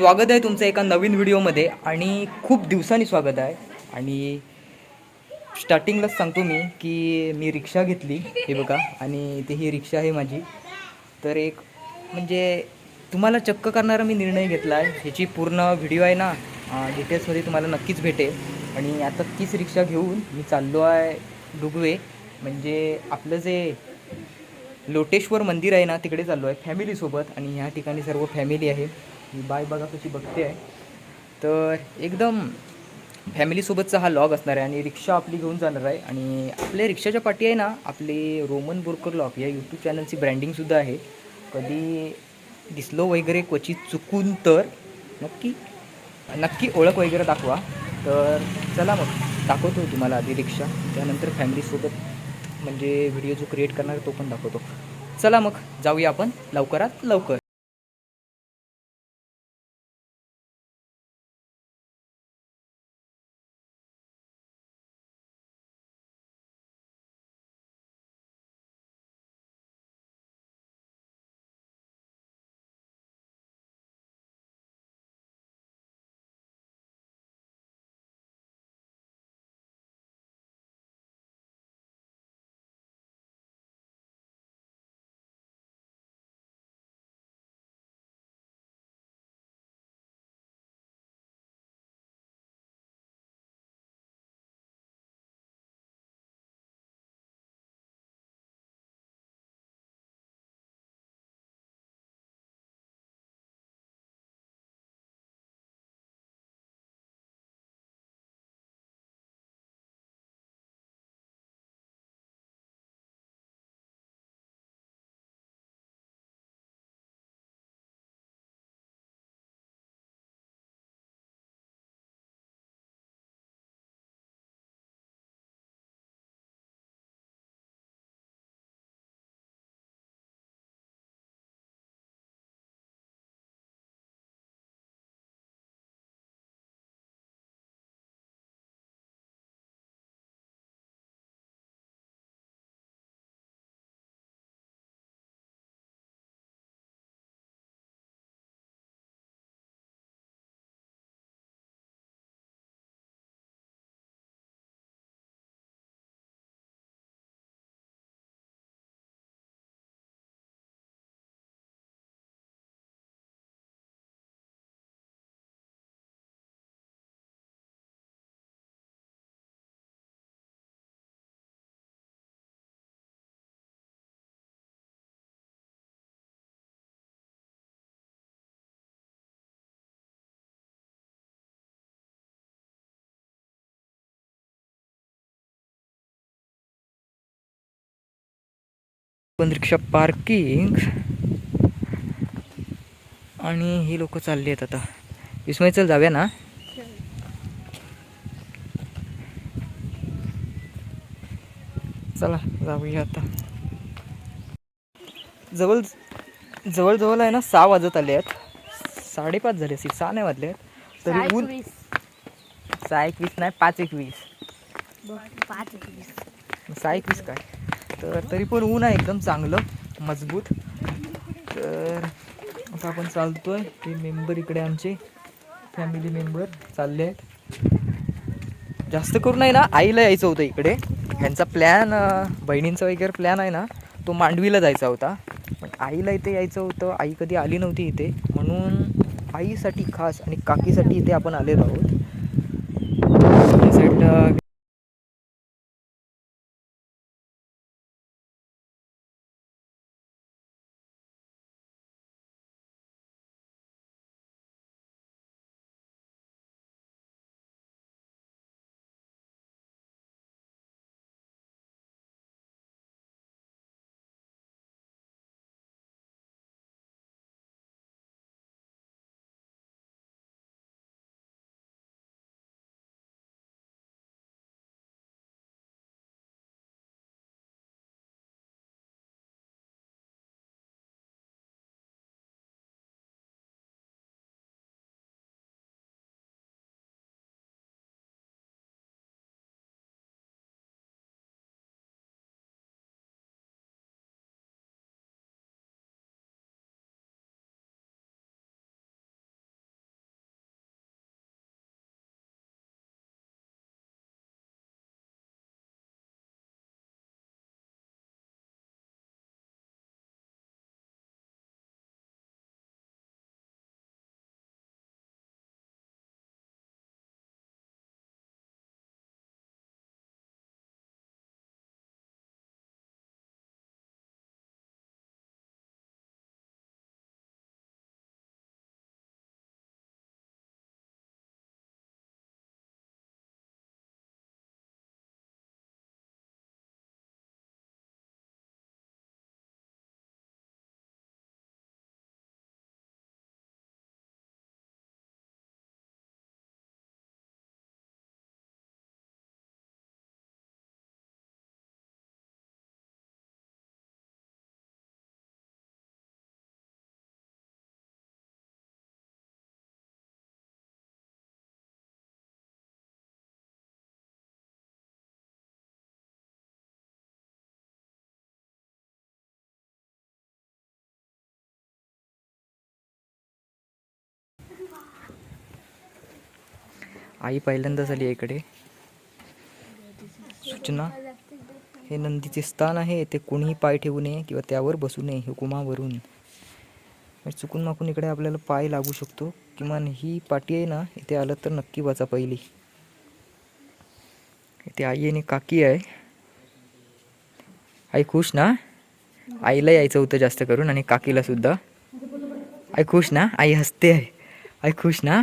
स्वागत आहे तुमचं एका नवीन व्हिडिओमध्ये आणि खूप दिवसांनी स्वागत आहे. आणि स्टार्टिंगलाच सांगतो मी की मी रिक्षा घेतली हे बघा आणि ते ही रिक्षा आहे माझी. तर एक म्हणजे तुम्हाला चक्क करणारा मी निर्णय घेतला आहे. ह्याची पूर्ण व्हिडिओ आहे ना डिटेल्समध्ये तुम्हाला नक्कीच भेटेल. आणि आता तीच रिक्षा घेऊन मी चाललो आहे डुगवे म्हणजे आपलं जे लोटेश्वर मंदिर आहे ना तिकडे चाललो आहे फॅमिलीसोबत आणि ह्या ठिकाणी सर्व फॅमिली आहे. मी बाय बघा कशी बघते आहे. तर एकदम फॅमिलीसोबतचा हा लॉग असणार आहे आणि रिक्षा आपली घेऊन जाणार आहे. आणि आपल्या रिक्षाच्या पाठी आहे ना आपले रोमन बोरकर लॉग या यूट्यूब चॅनलची ब्रँडिंगसुद्धा आहे. कधी दिसलो वगैरे क्वचित चुकून तर नक्की नक्की ओळख वगैरे दाखवा. तर चला मग दाखवतो तुम्हाला आधी रिक्षा. त्यानंतर फॅमिलीसोबत म्हणजे व्हिडिओ जो क्रिएट करणार आहे तो पण दाखवतो. चला मग जाऊया आपण लवकरात लवकर. पण रिक्षा पार्किंग आणि ही लोक चालली आहेत आता. विस्मय चल जाऊया ना? चला जाऊया आता. जवळ जवळजवळ आहे ना सहा वाजत आले आहेत. साडेपाच झाले असतील सहा नाही वाजले आहेत. तरी ऊन सहा एकवीस नाही पाच एकवीस. सहा एकवीस काय? तर तरी पण ऊन आहे एकदम चांगलं मजबूत. तर आता आपण चालतोय. ते मेंबर इकडे आमचे फॅमिली मेंबर चालले आहेत. जास्त करून आहे ना आईला यायचं होतं इकडे. ह्यांचा प्लॅन बहिणींचा वगैरे प्लॅन आहे ना तो मांडवीला जायचा होता. पण आईला इथे यायचं होतं. आई कधी आली नव्हती इथे. म्हणून आईसाठी खास आणि काकीसाठी इथे आपण आलेलो आहोत. आई पहिल्यांदाच आली आहे इकडे. सूचना हे नंदीचे स्थान आहे ते कोणीही पाय ठेवू नये किंवा त्यावर बसू नये हुकुमावरून. म्हणजे चुकून माकून इकडे आपल्याला पाय लागू शकतो. किमान ही पाटी आहे ना इथे आलं तर नक्की वाचा पहिली. इथे आई आणि काकी आहे. आई खुश ना? आईला यायचं होतं जास्त करून आणि काकीला सुद्धा. आई खुश ना? आई हसते आहे. आई खुश ना?